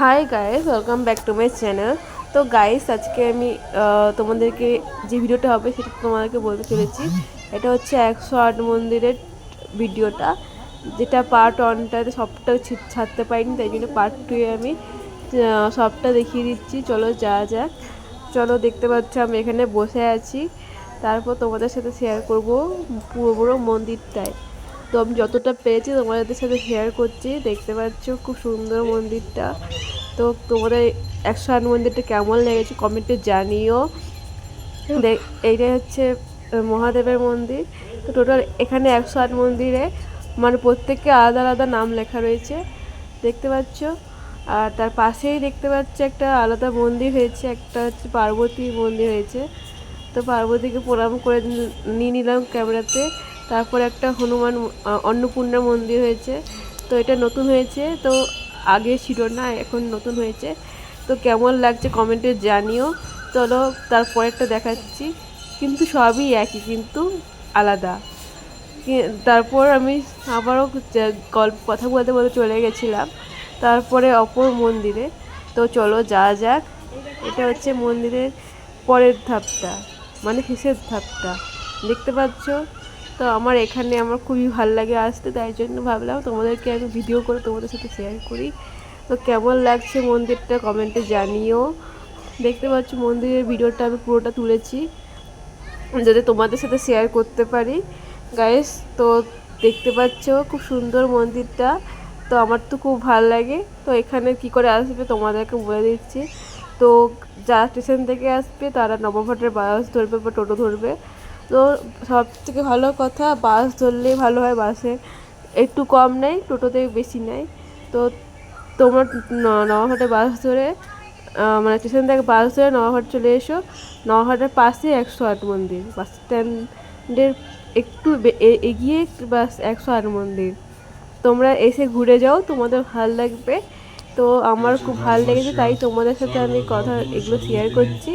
Hi guys welcome back to my channel তো guys আজকে আমি তোমাদেরকে যে ভিডিওটা হবে সেটা তোমাদেরকে বলতে চলেছি। এটা হচ্ছে একশো আট মন্দিরের ভিডিওটা যেটা পার্ট ওয়ানটাতে সবটা ছাড়তে পারিনি, তাই জন্য পার্ট টুয়ে আমি সবটা দেখিয়ে দিচ্ছি। চলো যা যাক। চলো দেখতে পাচ্ছ আমি এখানে বসে আছি। তারপর তোমাদের সাথে শেয়ার করব পুরো পুরো মন্দিরটায়। তো আমি যতটা পেয়েছি তোমাদের সাথে শেয়ার করছি, দেখতে পাচ্ছ খুব সুন্দর মন্দিরটা। তো তোমাদের একশো আট মন্দিরটা কেমন লেগেছে কমেন্টে জানিও। এইটাই হচ্ছে মহাদেবের মন্দির। তো টোটাল এখানে একশো আট মন্দিরে মানে প্রত্যেককে আলাদা আলাদা নাম লেখা রয়েছে, দেখতে পাচ্ছ। আর তার পাশেই দেখতে পাচ্ছ একটা আলাদা মন্দির হয়েছে, একটা হচ্ছে পার্বতী মন্দির হয়েছে। তো পার্বতীকে প্রণাম করে নিয়ে নিলাম ক্যামেরাতে। তারপর একটা হনুমান অন্নপূর্ণা মন্দির হয়েছে। তো এটা নতুন হয়েছে, তো আগে ছিল না, এখন নতুন হয়েছে। তো কেমন লাগছে কমেন্টে জানিও। চলো তারপরেরটা দেখাচ্ছি। কিন্তু সবই একই, কিন্তু আলাদা। তারপর আমি আবারও গল্প, কথা বলতে বলতে চলে গেছিলাম। তারপরে অপর মন্দিরে। তো চলো যা যাক। এটা হচ্ছে মন্দিরের পরের ধাপটা মানে শেষের ধাপটা। দেখতে পাচ্ছ? তো আমার এখানে আমার খুবই ভালো লাগে আসতে, তাই জন্য ভাবলাম তোমাদেরকে আমি ভিডিও করে তোমাদের সাথে শেয়ার করি। তো কেমন লাগছে মন্দিরটা কমেন্টে জানিও। দেখতে পাচ্ছ মন্দিরের ভিডিওটা আমি পুরোটা তুলেছি, যাতে তোমাদের সাথে শেয়ার করতে পারি। গাইস তো দেখতে পাচ্ছ খুব সুন্দর মন্দিরটা, তো আমার তো খুব ভালো লাগে। তো এখানে কি করে আসবে তোমাদেরকে বলে দিচ্ছি। তো যারা স্টেশন থেকে আসবে তারা নবঘাটের বাস ধরবে বা টোটো ধরবে। তো সব থেকে ভালো কথা, বাস ধরলেই ভালো হয় বাসে। একটু কম নেয় টোটোতে বেশি নেয় তো তোমরা ন- নবাবহাটে বাস ধরে মানে স্টেশন থেকে বাস ধরে নবাবহাট চলে এসো। নবাবহাটের পাশে একশো আট মন্দির। বাস স্ট্যান্ডের একটু এগিয়ে বাস একশো আট মন্দির। তোমরা এসে ঘুরে যাও, তোমাদের ভালো লাগবে। তো আমার খুব ভালো লেগেছে তাই তোমাদের সাথে আমি কথা এগুলো শেয়ার করছি।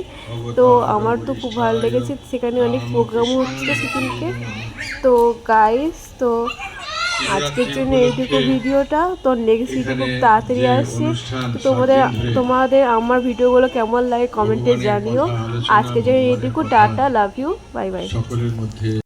তো আমার তো খুব ভালো লেগেছে সেখানে অনেক প্রোগ্রামও হচ্ছিল সেদিনকে তো গাইস তো আজকের জন্য এইটুকু ভিডিওটা। তো নেক্সট ভিডিও খুব তাড়াতাড়ি আসছে। তো তোমাদের তোমাদের আমার ভিডিওগুলো কেমন লাগে কমেন্টে জানিও। আজকের জন্য এইটুকু tata love you bye bye সকলের মধ্যে